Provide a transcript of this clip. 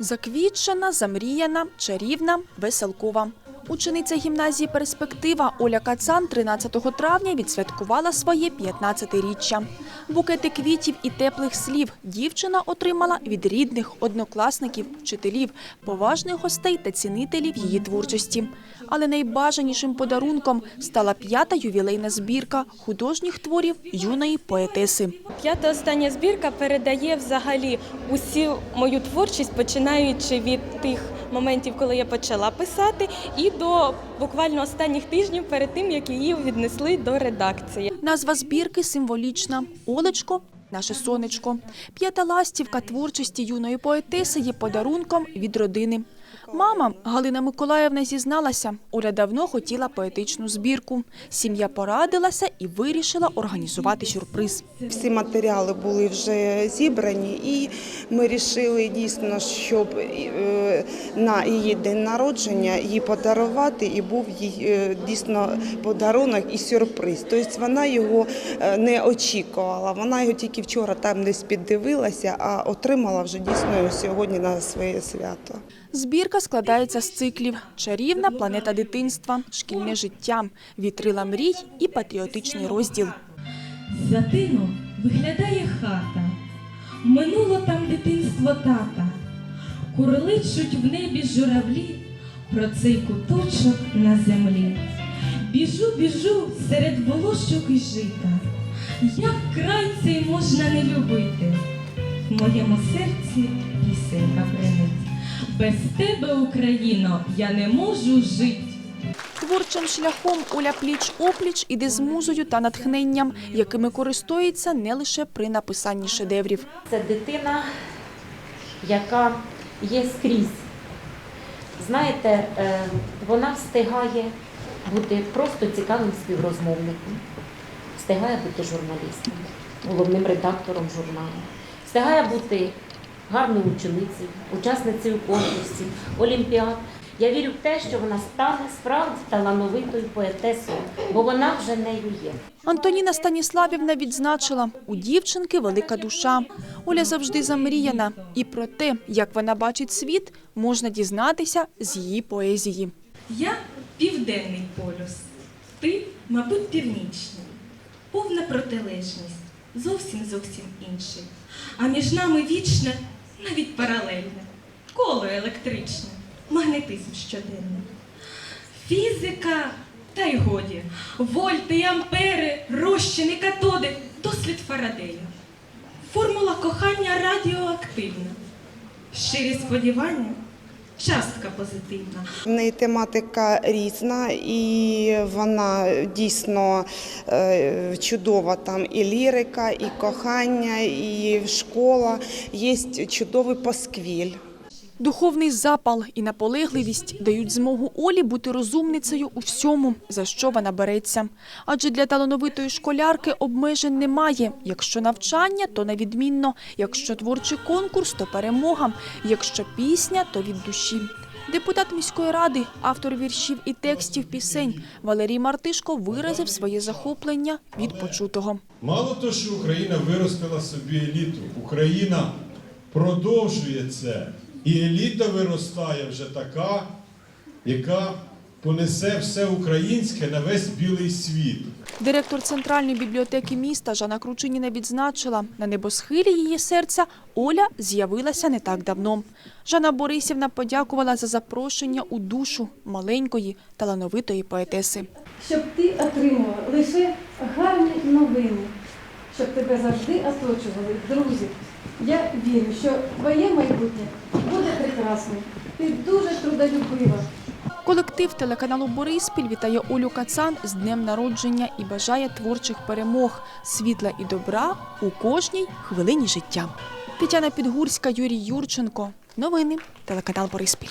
Заквітчена, замріяна, чарівна, веселкова. Учениця гімназії Перспектива Оля Кацан 13 травня відсвяткувала своє 15-річчя. Букети квітів і теплих слів дівчина отримала від рідних, однокласників, вчителів, поважних гостей та цінителів її творчості. Але найбажанішим подарунком стала п'ята ювілейна збірка художніх творів юної поетеси. П'ята остання збірка передає взагалі усю мою творчість, починаючи від тих моментів, коли я почала писати, і до буквально останніх тижнів перед тим, як її віднесли до редакції. Назва збірки символічна Олечко. Наше сонечко. П'ята ластівка творчості юної поетеси є подарунком від родини. Мама Галина Миколаївна зізналася, Оля давно хотіла поетичну збірку. Сім'я порадилася і вирішила організувати сюрприз. Всі матеріали були вже зібрані, і ми вирішили дійсно, щоб е, на її день народження їй подарувати, і був їй е, дійсно подарунок і сюрприз. Тобто вона його е, не очікувала. Вона його тільки вчора там десь піддивилася, а отримала вже дійсно сьогодні на своє свято. Збірка складається з циклів Чарівна планета дитинства, шкільне життя, вітрила мрій і патріотичний розділ. За тином виглядає хата, минуло там дитинство тата, курличуть в небі журавлі про цей куточок на землі. Біжу, біжу серед волошок і жита, як край цей можна не любити. В моєму серці пісенька принить. Без тебе, Україно, я не можу жити. Творчим шляхом Оля пліч-опліч іде з музою та натхненням, якими користується не лише при написанні шедеврів. Це дитина, яка є скрізь. Знаєте, е, вона встигає бути просто цікавим співрозмовником, встигає бути журналістом, головним редактором журналу, встигає бути гарною ученицею, учасницею конкурсів, олімпіад. Я вірю в те, що вона стане справді талановитою поетесою, бо вона вже нею є. Антоніна Станіславівна відзначила, у дівчинки велика душа. Оля завжди замріяна. І про те, як вона бачить світ, можна дізнатися з її поезії. Я південний полюс, ти, мабуть, північний. Повна протилежність, зовсім зовсім інший. А між нами вічне, навіть паралельне, коло електричне, магнетизм щоденний. Фізика, та й годі, вольти, ампери, розчини, катоди, дослід Фарадея. Формула кохання радіоактивна. Щирі сподівання, частка позитивна. В неї тематика різна, і вона дійсно е, чудова. Там і лірика, і кохання, і школа. Є чудовий пасквіль. Духовний запал і наполегливість дають змогу Олі бути розумницею у всьому, за що вона береться. Адже для талановитої школярки обмежень немає. Якщо навчання, то невідмінно. Якщо творчий конкурс, то перемога. Якщо пісня, то від душі. Депутат міської ради, автор віршів і текстів пісень Валерій Мартишко виразив своє захоплення від почутого. Мало того, що Україна виростила собі еліту, Україна продовжує це. І еліта виростає вже така, яка понесе все українське на весь білий світ. Директор центральної бібліотеки міста Жанна Кручиніна відзначила, на небосхилі її серця Оля з'явилася не так давно. Жанна Борисівна подякувала за запрошення у душу маленької талановитої поетеси. щоб ти отримував лише гарні новини, щоб тебе завжди оточували друзі. Я вірю, що твоє майбутнє буде прекрасним. Ти дуже трудолюбива. Колектив телеканалу Бориспіль вітає Олю Кацан з днем народження і бажає творчих перемог, світла і добра у кожній хвилині життя. Тетяна Підгурська, Юрій Юрченко. Новини телеканал Бориспіль.